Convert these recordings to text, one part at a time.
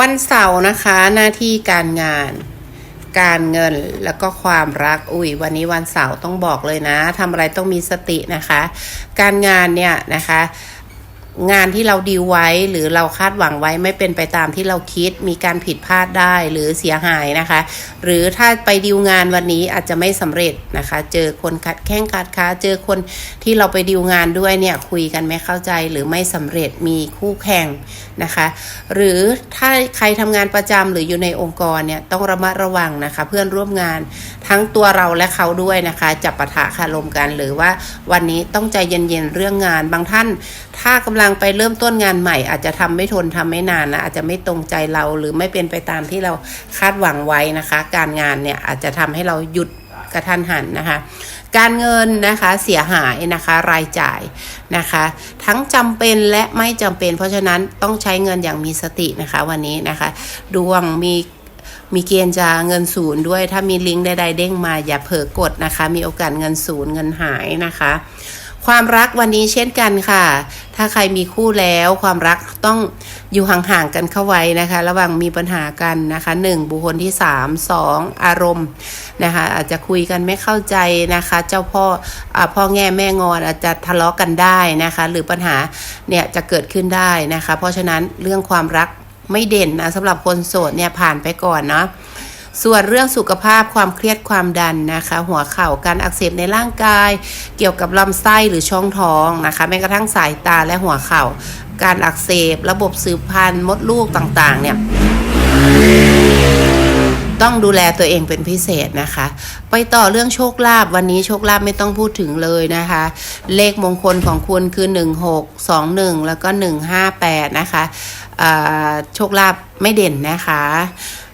วันเสาร์นะคะหน้าที่การงาน การเงินแล้วก็ความรักอุ้ยวันนี้วันเสาร์ต้องบอกเลยนะทำอะไรต้องมีสตินะคะ การงานเนี่ยนะคะ งานที่เราดีไว้หรือเราคาดหวังไว้ไม่เป็นไปตามที่เราคิดมีการผิดพลาดได้หรือเสียหายนะคะ หรือถ้าไปดีลงานวันนี้อาจจะไม่สำเร็จนะคะ เจอคนขัดแข้งขัดขาเจอคนที่เราไปดีลงานด้วยเนี่ยคุยกันไม่เข้าใจหรือไม่สำเร็จมีคู่แข่งนะคะ หรือถ้าใครทำงานประจำหรืออยู่ในองค์กรเนี่ยต้องระมัดระวังนะคะ เพื่อนร่วมงานทั้งตัวเราและเขาด้วยนะคะจับปะทะคารมกันหรือว่าวันนี้ต้องใจเย็นๆเรื่องงานบางท่านถ้ากำลังไปเริ่มต้นงานใหม่ อาจจะทำไม่ทนทำไม่นานนะอาจจะไม่ตรงใจเราหรือไม่เป็นไปตามที่เราคาดหวังไว้นะคะ การงานเนี่ยอาจจะทำให้เราหยุดกระทันหันนะคะ การเงินนะคะเสียหายนะคะรายจ่ายนะคะ ทั้งจำเป็นและไม่จำเป็น เพราะฉะนั้นต้องใช้เงินอย่างมีสตินะคะวันนี้นะคะ ดวงมีมีเกณฑ์จะเงินศูนย์ด้วยถ้ามีลิงก์ใดๆเด้งมาอย่าเผลอกดนะคะ มีโอกาสเงินศูนย์เงินหายนะคะ ความรักวันนี้เช่นกันค่ะ ถ้าใครมีคู่แล้วความรักต้องอยู่ห่างๆกันเข้าไว้นะคะ ระหว่างมีปัญหากันนะคะหนึ่งบุคคลที่สามสองอารมณ์นะคะ อาจจะคุยกันไม่เข้าใจนะคะ เจ้าพ่ออพ่อแง่แม่งอนอาจจะทะเลาะกันได้นะคะ หรือปัญหาเนี่ยจะเกิดขึ้นได้นะคะ เพราะฉะนั้นเรื่องความรักไม่เด่นนะสำหรับคนโสดเนี่ยผ่านไปก่อนเนาะ ส่วนเรื่องสุขภาพความเครียดความดันนะคะ หัวเข่าการอักเสบในร่างกาย เกี่ยวกับลำไส้หรือช่องท้องนะคะแม้กระทั่งสายตาและหัวเข่า การอักเสบ ระบบสืบพันธุ์มดลูกต่างๆ เนี่ยต้องดูแลตัวเองเป็นพิเศษนะคะ ไปต่อเรื่องโชคลาภวันนี้โชคลาภไม่ต้องพูดถึงเลยนะคะ เลขมงคลของคุณคือ 1621 แล้วก็ 158 นะคะโชคลาภไม่เด่นนะคะ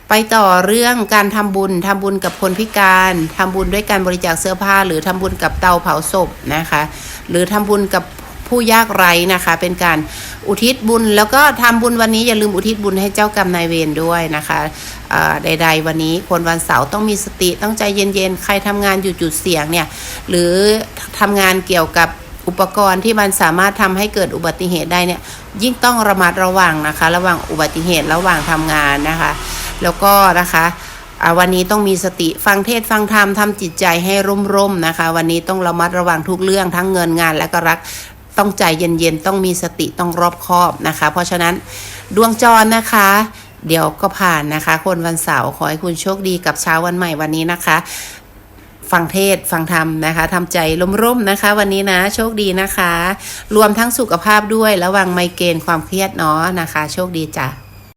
ไปต่อเรื่องการทำบุญทำบุญกับคนพิการทำบุญด้วยการบริจาคเสื้อผ้า หรือทำบุญกับเตาเผาศพนะคะ หรือทำบุญกับผู้ยากไร้นะคะ เป็นการอุทิศบุญ แล้วก็ทำบุญวันนี้อย่าลืมอุทิศบุญให้เจ้ากรรมนายเวรด้วยนะคะใด ๆ วันนี้คนวันเสาร์ต้องมีสติต้องใจเย็นๆ ใครทำงานอยู่จุดเสี่ยงเนี่ย หรือทำงานเกี่ยวกับอุปกรณ์ที่มันสามารถทำให้เกิดอุบัติเหตุได้เนี่ยยิ่งต้องระมัดระวังนะคะ ระว่างอุบัติเหตุระหว่างทำงานนะคะ แล้วก็นะคะวันนี้ต้องมีสติฟังเทศฟังธรรมทำจิตใจให้ร่มๆนะคะ วันนี้ต้องระมัดระวังทุกเรื่องทั้งเงินงานและก็รักต้องใจเย็นๆ ต้องมีสติต้องรอบคอบนะคะ เพราะฉะนั้นดวงจรนะคะ เดี๋ยวก็ผ่านนะคะ คนวันเสาร์ขอให้คุณโชคดีกับเช้าวันใหม่วันนี้นะคะ ฟังเทศฟังธรรมนะคะทำใจร่มๆนะคะ วันนี้นะโชคดีนะคะ รวมทั้งสุขภาพด้วยระวังไมเกรนความเครียดเนาะนะคะ โชคดีจ้ะ